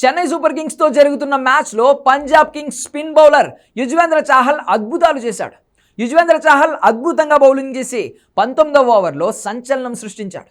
Chennai super కింగ్స్తో జరుగుతున్న మ్యాచ్లో Punjab kings spin bowler Yuzvendra Chahal అద్భుతాలు చేశాడు. యుజ్వేంద్ర చాహల్ అద్భుతంగా బౌలింగ్ చేసి పంతొమ్మిదవ ఓవర్లో సంచలనం సృష్టించాడు.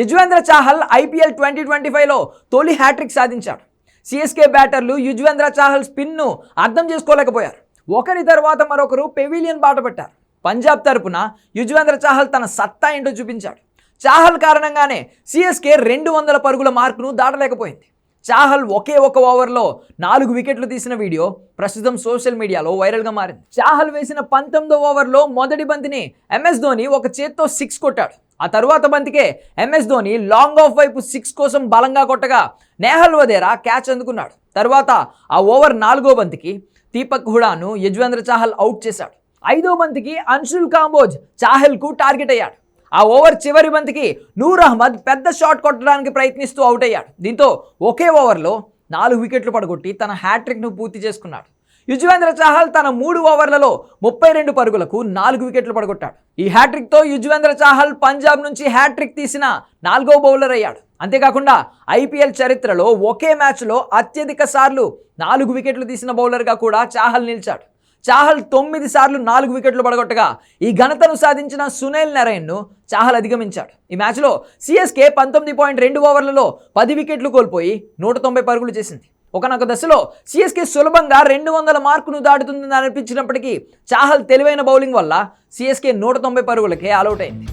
Yuzvendra Chahal IPL twenty twenty ఫైవ్లో తొలి హ్యాట్రిక్ సాధించాడు. సిఎస్కే బ్యాటర్లు యుజ్వేంద్ర చాహల్ స్పిన్ను అర్థం చేసుకోలేకపోయారు. ఒకరి తర్వాత మరొకరు పెవిలియన్ బాట పట్టారు. పంజాబ్ తరపున యుజ్వేంద్ర చాహల్ తన సత్తా ఏంటో చూపించాడు. చాహల్ కారణంగానే సిఎస్కే రెండు వందల పరుగుల మార్కును దాటలేకపోయింది. చాహల్ ఒకే ఒక ఓవర్లో నాలుగు వికెట్లు తీసిన వీడియో ప్రస్తుతం సోషల్ మీడియాలో వైరల్గా మారింది. చాహల్ వేసిన పంతొమ్మిదో ఓవర్లో మొదటి బంతిని ఎంఎస్ ధోని ఒక చేత్తో సిక్స్ కొట్టాడు. ఆ తర్వాత బంతికే ఎంఎస్ ధోని లాంగ్ ఆఫ్ వైపు సిక్స్ కోసం బలంగా కొట్టగా నేహల్ వదేరా క్యాచ్ అందుకున్నాడు. తర్వాత ఆ ఓవర్ నాలుగో బంతికి దీపక్ హుడాను యజ్వేంద్ర చాహల్ అవుట్ చేశాడు. ఐదో బంతికి అన్షుల్ కాంబోజ్ చాహల్కు టార్గెట్ అయ్యాడు. ఆ ఓవర్ చివరి బంతికి నూర్ అహ్మద్ పెద్ద షాట్ కొట్టడానికి ప్రయత్నిస్తూ అవుట్ అయ్యాడు. దీంతో ఒకే ఓవర్లో నాలుగు వికెట్లు పడగొట్టి తన హ్యాట్రిక్ను పూర్తి చేసుకున్నాడు. యుజ్వేంద్ర చాహల్ తన మూడు ఓవర్లలో ముప్పై రెండు పరుగులకు నాలుగు వికెట్లు పడగొట్టాడు. ఈ హ్యాట్రిక్తో యుజ్వేంద్ర చాహల్ పంజాబ్ నుంచి హ్యాట్రిక్ తీసిన నాలుగో బౌలర్ అయ్యాడు. అంతేకాకుండా ఐపీఎల్ చరిత్రలో ఒకే మ్యాచ్లో అత్యధిక సార్లు నాలుగు వికెట్లు తీసిన బౌలర్గా కూడా చాహల్ నిలిచాడు. చాహల్ తొమ్మిది సార్లు నాలుగు వికెట్లు పడగొట్టగా ఈ ఘనతను సాధించిన సునీల్ నారాయణ్ను చాహల్ అధిగమించాడు. ఈ మ్యాచ్లో సిఎస్కే పంతొమ్మిది పాయింట్ రెండు ఓవర్లలో పది వికెట్లు కోల్పోయి నూట తొంభై పరుగులు చేసింది. ఒకనొక దశలో సిఎస్కే సులభంగా రెండు వందల మార్కును దాటుతుందని అనిపించినప్పటికీ చాహల్ తెలివైన బౌలింగ్ వల్ల సిఎస్కే నూట తొంభై పరుగులకే ఆలౌట్ అయింది.